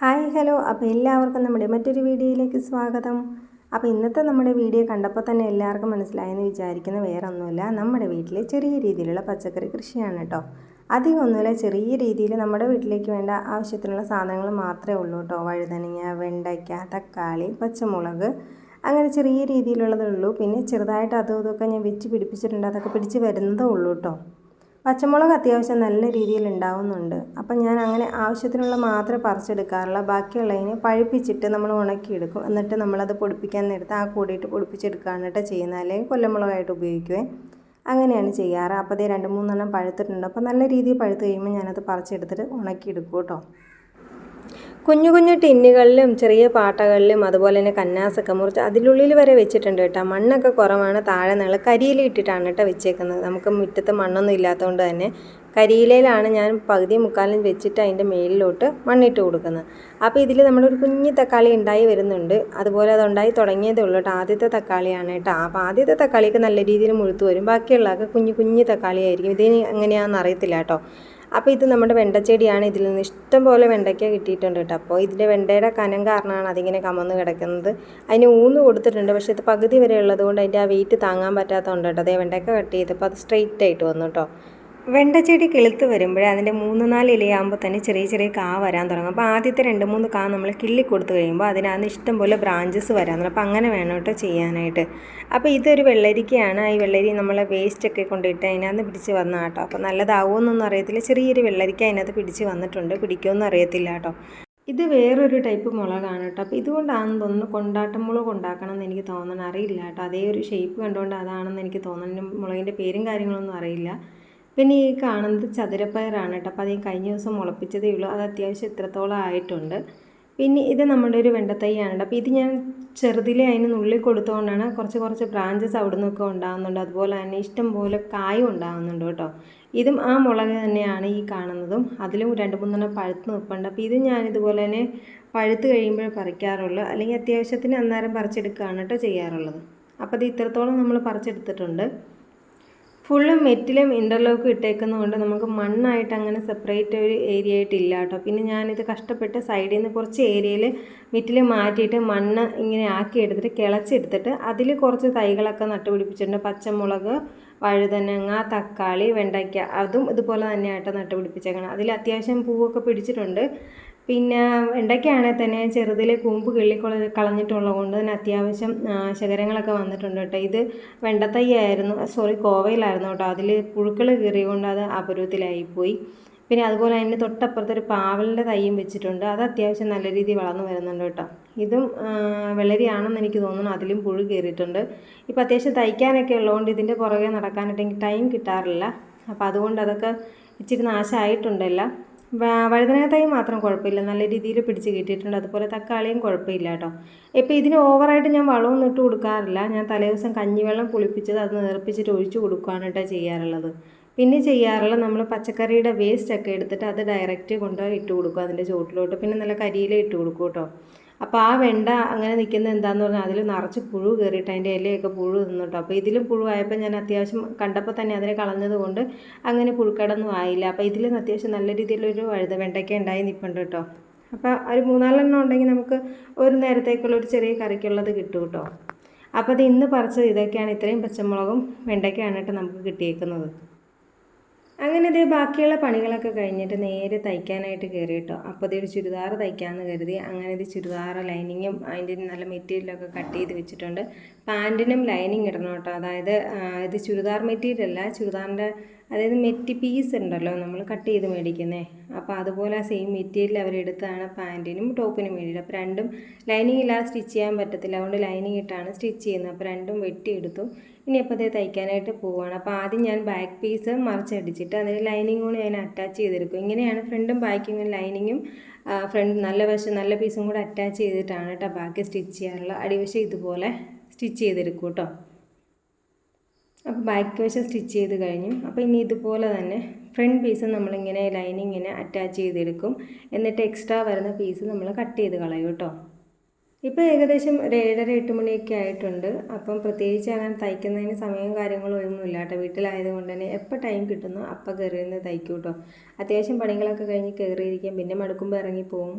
Hi hello. അപ്പോൾ എല്ലാവർക്കും നമ്മുടെ മറ്റൊരു വീഡിയോയിലേക്ക് സ്വാഗതം. അപ്പോൾ ഇന്നത്തെ നമ്മുടെ വീഡിയോ കണ്ടപ്പോൾ തന്നെ എല്ലാവർക്കും മനസ്സിലായെന്ന് വിചാരിക്കുന്ന. വേറെ ഒന്നുമില്ല നമ്മുടെ വീട്ടിലെ ചെറിയ രീതിയിലുള്ള പച്ചക്കറി കൃഷിയാണ് കേട്ടോ അധികം ഒന്നുമില്ല. ചെറിയ രീതിയിൽ നമ്മുടെ വീട്ടിലേക്ക് വേണ്ട ആവശ്യത്തിനുള്ള സാധനങ്ങൾ മാത്രമേ ഉള്ളൂ കേട്ടോ വഴുതനങ്ങ വെണ്ടയ്ക്ക തക്കാളി പച്ചമുളക് അങ്ങനെ ചെറിയ രീതിയിലുള്ളതേ ഉള്ളൂ. പിന്നെ ചെറുതായിട്ട് അതും ഇതൊക്കെ ഞാൻ വെച്ച് പിടിപ്പിച്ചിട്ടുണ്ട്. അതൊക്കെ പിടിച്ച് വരുന്നതേ ഉള്ളൂ കേട്ടോ പച്ചമുളക് അത്യാവശ്യം നല്ല രീതിയിൽ ഉണ്ടാവുന്നുണ്ട്. അപ്പം ഞാൻ അങ്ങനെ ആവശ്യത്തിനുള്ള മാത്രമേ പറിച്ചെടുക്കാറുള്ളൂ ബാക്കിയുള്ളതിനെ പഴുപ്പിച്ചിട്ട് നമ്മൾ ഉണക്കിയെടുക്കും. എന്നിട്ട് നമ്മളത് പൊടിപ്പിക്കാൻ നേരത്ത് ആ കൂടിയിട്ട് പൊടിപ്പിച്ചെടുക്കുകയാണ് കേട്ടോ ചെയ്യുന്നത്. അല്ലെങ്കിൽ കൊല്ലമുളകായിട്ട് ഉപയോഗിക്കുവേ. അങ്ങനെയാണ് ചെയ്യാറ്. അപ്പോൾ അതേ രണ്ട് മൂന്നെണ്ണം പഴുത്തിട്ടുണ്ട്. അപ്പോൾ നല്ല രീതിയിൽ പഴുത്ത് കഴിയുമ്പോൾ ഞാനത് പറിച്ചെടുത്തിട്ട് ഉണക്കിയെടുക്കും കേട്ടോ. കുഞ്ഞു കുഞ്ഞു ടിന്നുകളിലും ചെറിയ പാട്ടകളിലും അതുപോലെ തന്നെ കന്നാസൊക്കെ മുറിച്ച് അതിനുള്ളിൽ വരെ വെച്ചിട്ടുണ്ട് കേട്ടോ. മണ്ണൊക്കെ കുറവാണ്. താഴെ നിങ്ങൾ കരിയില ഇട്ടിട്ടാണ് കേട്ടോ വെച്ചേക്കുന്നത്. നമുക്ക് മുറ്റത്ത് മണ്ണൊന്നും ഇല്ലാത്തതുകൊണ്ട് തന്നെ കരിയിലയിലാണ് ഞാൻ പകുതി മുക്കാലും വെച്ചിട്ട് അതിന്റെ മേലിലോട്ട് മണ്ണിട്ട് കൊടുക്കുന്നത്. അപ്പോൾ ഇതിൽ നമ്മളൊരു കുഞ്ഞു തക്കാളി ഉണ്ടായി വരുന്നുണ്ട്. അതുപോലെ അത് ഉണ്ടായി തുടങ്ങിയതേ ഉള്ളൂ കേട്ടോ. ആദ്യത്തെ തക്കാളിയാണ് കേട്ടോ. അപ്പോൾ ആദ്യത്തെ തക്കാളിയൊക്കെ നല്ല രീതിയിൽ മുഴുത്ത് വരും. ബാക്കിയുള്ളതൊക്കെ കുഞ്ഞു കുഞ്ഞു തക്കാളിയായിരിക്കും. ഇതിന് എങ്ങനെയാണെന്ന് അറിയത്തില്ല കേട്ടോ. അപ്പോൾ ഇത് നമ്മുടെ വെണ്ടച്ചെടിയാണ്. ഇതിൽ നിന്ന് ഇഷ്ടം പോലെ വെണ്ടയ്ക്ക കിട്ടിയിട്ടുണ്ട് കേട്ടോ. അപ്പോൾ ഇതിന്റെ വെണ്ടയുടെ കനം കാരണമാണ് അതിങ്ങനെ കമന്ന് കിടക്കുന്നത്. അതിന് ഊന്ന് കൊടുത്തിട്ടുണ്ട്. പക്ഷേ ഇത് പകുതി വരെ ഉള്ളതുകൊണ്ട് അതിന്റെ ആ വെയിറ്റ് താങ്ങാൻ പറ്റാത്തതുകൊണ്ട് കേട്ടോ. അതേ വെണ്ടയ്ക്ക കട്ട് ചെയ്തപ്പോൾ അത് സ്ട്രെയിറ്റ് ആയിട്ട് വന്നു കേട്ടോ. വെണ്ടച്ചെടി കിളുത്ത് വരുമ്പോഴേ അതിന്റെ മൂന്ന് നാല് ഇലയാകുമ്പോൾ തന്നെ ചെറിയ ചെറിയ കാ വരാൻ തുടങ്ങും. അപ്പോൾ ആദ്യത്തെ രണ്ട് മൂന്ന് കാ നമ്മൾ കിള്ളി കൊടുത്തു കഴിയുമ്പോൾ അതിനകത്ത് ഇഷ്ടം പോലെ ബ്രാഞ്ചസ് വരാൻ തുടങ്ങും. അപ്പോൾ അങ്ങനെ വേണം കേട്ടോ ചെയ്യാനായിട്ട്. അപ്പോൾ ഇതൊരു വെള്ളരിക്കയാണ്. ഈ വെള്ളരി നമ്മൾ വേസ്റ്റൊക്കെ കൊണ്ടിട്ട് അതിനകത്ത് പിടിച്ച് വന്ന കേട്ടോ. അപ്പോൾ നല്ലതാവുമെന്നൊന്നും അറിയത്തില്ല. ചെറിയൊരു വെള്ളരിക്ക അതിനകത്ത് പിടിച്ച് വന്നിട്ടുണ്ട്. പിടിക്കുമെന്ന് അറിയത്തില്ല കേട്ടോ. ഇത് വേറൊരു ടൈപ്പ് മുളകാണ് കേട്ടോ. അപ്പോൾ ഇതുകൊണ്ടാണെന്ന് തോന്നുന്നു കൊണ്ടാട്ടം മുളക് ഉണ്ടാക്കണം എന്ന് എനിക്ക് തോന്നണം അറിയില്ല കേട്ടോ. അതേ ഒരു ഷേപ്പ് കണ്ടുകൊണ്ട് അതാണെന്ന് എനിക്ക് തോന്നുന്നു. മുളകിന്റെ പേരും കാര്യങ്ങളൊന്നും അറിയില്ല. പിന്നെ ഈ കാണുന്നത് ചതുരപ്പയറാണ് കേട്ടോ. അപ്പോൾ അത് ഈ കഴിഞ്ഞ ദിവസം മുളപ്പിച്ചതേ ഉള്ളൂ. അത് അത്യാവശ്യം ഇത്രത്തോളം ആയിട്ടുണ്ട്. പിന്നെ ഇത് നമ്മുടെ ഒരു വെണ്ടത്തൈയാണ് അപ്പോൾ ഇത് ഞാൻ ചെറുതിലെ അതിന് നുള്ളി കൊടുത്തുകൊണ്ടാണ് കുറച്ച് കുറച്ച് ബ്രാഞ്ചസ് അവിടെ നിന്നൊക്കെ ഉണ്ടാകുന്നുണ്ട് അതുപോലെ തന്നെ ഇഷ്ടം പോലെ കായും ഉണ്ടാകുന്നുണ്ട് കേട്ടോ. ഇതും ആ മുളക് തന്നെയാണ് ഈ കാണുന്നതും. അതിലും രണ്ട് മൂന്നെണ്ണം പഴുത്ത് നിൽപ്പുണ്ട്. അപ്പോൾ ഇത് ഞാൻ ഇതുപോലെ തന്നെ പഴുത്ത് കഴിയുമ്പോൾ പറിക്കാറുള്ളൂ. അല്ലെങ്കിൽ അത്യാവശ്യത്തിന് അന്നേരം പറിച്ചെടുക്കുകയാണ് കേട്ടോ ചെയ്യാറുള്ളത്. അപ്പോൾ അത് ഇത്രത്തോളം നമ്മൾ പറിച്ചെടുത്തിട്ടുണ്ട്. ഫുള്ള് മെറ്റിലും ഇന്റർലോക്കും ഇട്ടേക്കുന്നതുകൊണ്ട് നമുക്ക് മണ്ണായിട്ട് അങ്ങനെ സെപ്പറേറ്റ് ഒരു ഏരിയ ആയിട്ടില്ല കേട്ടോ പിന്നെ ഞാനിത് കഷ്ടപ്പെട്ട് സൈഡിൽ നിന്ന് കുറച്ച് ഏരിയയിൽ മെറ്റിൽ മാറ്റിയിട്ട് മണ്ണ് ഇങ്ങനെ ആക്കി എടുത്തിട്ട് കിളച്ചെടുത്തിട്ട് അതിൽ കുറച്ച് തൈകളൊക്കെ നട്ടുപിടിപ്പിച്ചിട്ടുണ്ട്. പച്ചമുളക് വഴുതനങ്ങ തക്കാളി വെണ്ടയ്ക്ക അതും ഇതുപോലെ തന്നെയായിട്ട് നട്ടുപിടിപ്പിച്ചേക്കണം. അതിൽ അത്യാവശ്യം പൂവൊക്കെ പിടിച്ചിട്ടുണ്ട്. പിന്നെ വെണ്ടയ്ക്കാണെങ്കിൽ തന്നെ ചെറുതിൽ കൂമ്പ് കിള്ളി കളഞ്ഞിട്ടുള്ളത് കൊണ്ട് തന്നെ അത്യാവശ്യം ശകരങ്ങളൊക്കെ വന്നിട്ടുണ്ട് കേട്ടോ. ഇത് വെണ്ടത്തയ്യായിരുന്നു. സോറി കോവയിലായിരുന്നു കേട്ടോ. അതിൽ പുഴുക്കൾ കീറിയുകൊണ്ട് അത് അപരൂപത്തിലായിപ്പോയി പിന്നെ അതുപോലെ അതിന്റെ തൊട്ടപ്പുറത്ത് ഒരു പാവലിന്റെ തൈയും വെച്ചിട്ടുണ്ട്. അത് അത്യാവശ്യം നല്ല രീതിയിൽ വളർന്നു വരുന്നുണ്ട് കേട്ടോ. ഇതും വെള്ളരിയാണെന്ന് എനിക്ക് തോന്നുന്നു. അതിലും പുഴു കയറിയിട്ടുണ്ട് ഇപ്പോൾ അത്യാവശ്യം തയ്ക്കാനൊക്കെ ഉള്ളതുകൊണ്ട് ഇതിന്റെ പുറകെ നടക്കാനായിട്ട് എനിക്ക് ടൈം കിട്ടാറില്ല. അപ്പോൾ അതുകൊണ്ട് അതൊക്കെ ഇച്ചിരി നാശമായിട്ടുണ്ടല്ല. വഴുതനങ്ങ തൈ മാത്രം കുഴപ്പമില്ല. നല്ല രീതിയിൽ പിടിച്ച് കിട്ടിയിട്ടുണ്ട്. അതുപോലെ തക്കാളിയും കുഴപ്പമില്ല കേട്ടോ. ഇപ്പോൾ ഇതിന് ഓവറായിട്ട് ഞാൻ വളമൊന്നും ഇട്ട് കൊടുക്കാറില്ല. ഞാൻ തലേദിവസം കഞ്ഞിവെള്ളം പുളിപ്പിച്ചത് അത് നേർപ്പിച്ചിട്ട് ഒഴിച്ച് കൊടുക്കുകയാണ് കേട്ടോ ചെയ്യാറുള്ളത്. പിന്നെ ചെയ്യാറുള്ള നമ്മൾ പച്ചക്കറിയുടെ വേസ്റ്റ് ഒക്കെ എടുത്തിട്ട് അത് ഡയറക്റ്റ് കൊണ്ടുപോയി ഇട്ട് കൊടുക്കും അതിന്റെ ചുവട്ടിലോട്ട്. പിന്നെ നല്ല കരിയില ഇട്ട് കൊടുക്കും കേട്ടോ. അപ്പോൾ ആ വെണ്ട അങ്ങനെ നിൽക്കുന്ന എന്താന്ന് പറഞ്ഞാൽ അതിൽ നിറച്ച് പുഴു കയറിയിട്ട് അതിന്റെ ഇലയൊക്കെ പുഴു നിന്നിട്ടോ. അപ്പോൾ ഇതിലും പുഴുവായപ്പോൾ ഞാൻ അത്യാവശ്യം കണ്ടപ്പോൾ തന്നെ അതിനെ കളഞ്ഞത് കൊണ്ട് അങ്ങനെ പുഴുക്കടൊന്നും ആയില്ല. അപ്പോൾ ഇതിൽ അത്യാവശ്യം നല്ല രീതിയിലൊരു വഴുത വെണ്ടയ്ക്ക ഉണ്ടായി നിൽപ്പുണ്ട് കേട്ടോ അപ്പോൾ ഒരു മൂന്നാലെണ്ണം ഉണ്ടെങ്കിൽ നമുക്ക് ഒരു നേരത്തേക്കുള്ള ഒരു ചെറിയ കറിക്കുള്ളത് കിട്ടും കേട്ടോ അപ്പോൾ അത് ഇന്ന് പറിച്ചത് ഇതൊക്കെയാണ്. ഇത്രയും പച്ചമുളകും വെണ്ടയ്ക്കയാണ് കേട്ടോ നമുക്ക് കിട്ടിയേക്കുന്നത്. അങ്ങനെ ഇത് ബാക്കിയുള്ള പണികളൊക്കെ കഴിഞ്ഞിട്ട് നേരെ തയ്ക്കാനായിട്ട് കയറി കേട്ടോ അപ്പോൾ ഇതൊരു ചുരിദാർ തയ്ക്കാമെന്ന് കരുതി. അങ്ങനെ ഇത് ചുരിദാർ ലൈനിങ്ങും അതിന്റെ നല്ല മെറ്റീരിയലൊക്കെ കട്ട് ചെയ്ത് വെച്ചിട്ടുണ്ട്. പാന്റിനും ലൈനിങ് ഇടണം കേട്ടോ. അതായത് ഇത് ചുരിദാർ മെറ്റീരിയൽ അല്ല ചുരിദാറിന്റെ അതായത് മെറ്റി പീസ് ഉണ്ടല്ലോ നമ്മൾ കട്ട് ചെയ്ത് മേടിക്കുന്നേ. അപ്പോൾ അതുപോലെ സെയിം മെറ്റീരിയൽ അവരെടുത്താണ് പാന്റിനും ടോപ്പിനും വേണ്ടിയിട്ട്. അപ്പോൾ രണ്ടും ലൈനിങ് ഇല്ലാതെ സ്റ്റിച്ച് ചെയ്യാൻ പറ്റത്തില്ല. അതുകൊണ്ട് ലൈനിങ് ഇട്ടാണ് സ്റ്റിച്ച് ചെയ്യുന്നത്. അപ്പോൾ രണ്ടും വെട്ടിയെടുത്തു. ഇനി അപ്പോൾ അതേ തയ്ക്കാനായിട്ട് പോവുകയാണ് അപ്പോൾ ആദ്യം ഞാൻ ബാക്ക് പീസ് മറിച്ചടിച്ചിട്ട് അതിന് ലൈനിങ് കൂടി ഞാൻ അറ്റാച്ച് ചെയ്തെടുക്കും. ഇങ്ങനെയാണ് ഫ്രണ്ടും ബാക്കിങ്ങും ലൈനിങ്ങും ഫ്രണ്ട് നല്ല വശം നല്ല പീസും കൂടെ അറ്റാച്ച് ചെയ്തിട്ടാണ് കേട്ടോ ബാക്കി സ്റ്റിച്ച് ചെയ്യാറുള്ളത് അടിവശം ഇതുപോലെ സ്റ്റിച്ച് ചെയ്തെടുക്കും കേട്ടോ. അപ്പോൾ ബാക്ക് വശം സ്റ്റിച്ച് ചെയ്ത് കഴിഞ്ഞു. അപ്പോൾ ഇനി ഇതുപോലെ തന്നെ ഫ്രണ്ട് പീസ് നമ്മളിങ്ങനെ ലൈനിങ്ങിനെ അറ്റാച്ച് ചെയ്തെടുക്കും. എന്നിട്ട് എക്സ്ട്രാ വരുന്ന പീസ് നമ്മൾ കട്ട് ചെയ്ത് കളയും കേട്ടോ. ഇപ്പോൾ ഏകദേശം ഒരു ഏഴര എട്ട് മണിയൊക്കെ ആയിട്ടുണ്ട്. അപ്പം പ്രത്യേകിച്ച് ഞാൻ തയ്ക്കുന്നതിന് സമയവും കാര്യങ്ങളും ഒന്നുമില്ല കേട്ടോ. വീട്ടിലായതുകൊണ്ട് തന്നെ എപ്പോൾ ടൈം കിട്ടുന്നു അപ്പം കയറി നിന്ന് തയ്ക്കും കേട്ടോ അത്യാവശ്യം പണികളൊക്കെ കഴിഞ്ഞ് കയറിയിരിക്കും പിന്നെ മടുക്കുമ്പോൾ ഇറങ്ങിപ്പോവും.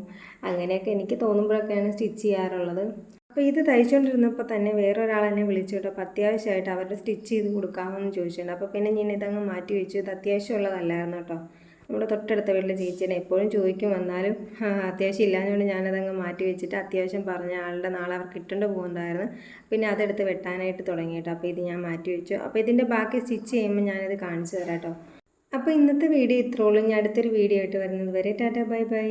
അങ്ങനെയൊക്കെ എനിക്ക് തോന്നുമ്പോഴൊക്കെയാണ് സ്റ്റിച്ച് ചെയ്യാറുള്ളത്. അപ്പോൾ ഇത് തയ്ച്ചുകൊണ്ടിരുന്നപ്പോൾ തന്നെ വേറൊരാൾ എന്നെ വിളിച്ചു കേട്ടോ. അപ്പോൾ അത്യാവശ്യമായിട്ട് അവരുടെ സ്റ്റിച്ച് ചെയ്ത് കൊടുക്കാമെന്ന് ചോദിച്ചിട്ടുണ്ട്. അപ്പോൾ പിന്നെ ഞാൻ ഇതങ്ങ് മാറ്റി വെച്ചു. ഇത് അത്യാവശ്യമുള്ളതല്ലായിരുന്നു കേട്ടോ. നമ്മുടെ തൊട്ടടുത്ത വീട്ടിലെ ചേച്ചീനെ എപ്പോഴും ചോദിക്കും വന്നാലും അത്യാവശ്യം ഇല്ലാഞ്ഞുകൊണ്ട് ഞാനതങ്ങ് മാറ്റി വെച്ചിട്ട് അത്യാവശ്യം പറഞ്ഞ ആളുടെ നാളെ അവർക്ക് ഇട്ടുകൊണ്ട് പോകുന്നതായിരുന്നു പിന്നെ അതെടുത്ത് വെട്ടാനായിട്ട് തുടങ്ങിയിട്ട് അപ്പോൾ ഇത് ഞാൻ മാറ്റി വെച്ചു. അപ്പോൾ ഇതിന്റെ ബാക്കി സ്റ്റിച്ച് ചെയ്യുമ്പോൾ ഞാനിത് കാണിച്ചു തരാം കേട്ടോ. അപ്പോൾ ഇന്നത്തെ വീഡിയോ ഇത്രയുള്ളൂ ഞാൻ അടുത്തൊരു വീഡിയോ ആയിട്ട് വരുന്നത് വരെ ടാറ്റ ബൈ ബൈ.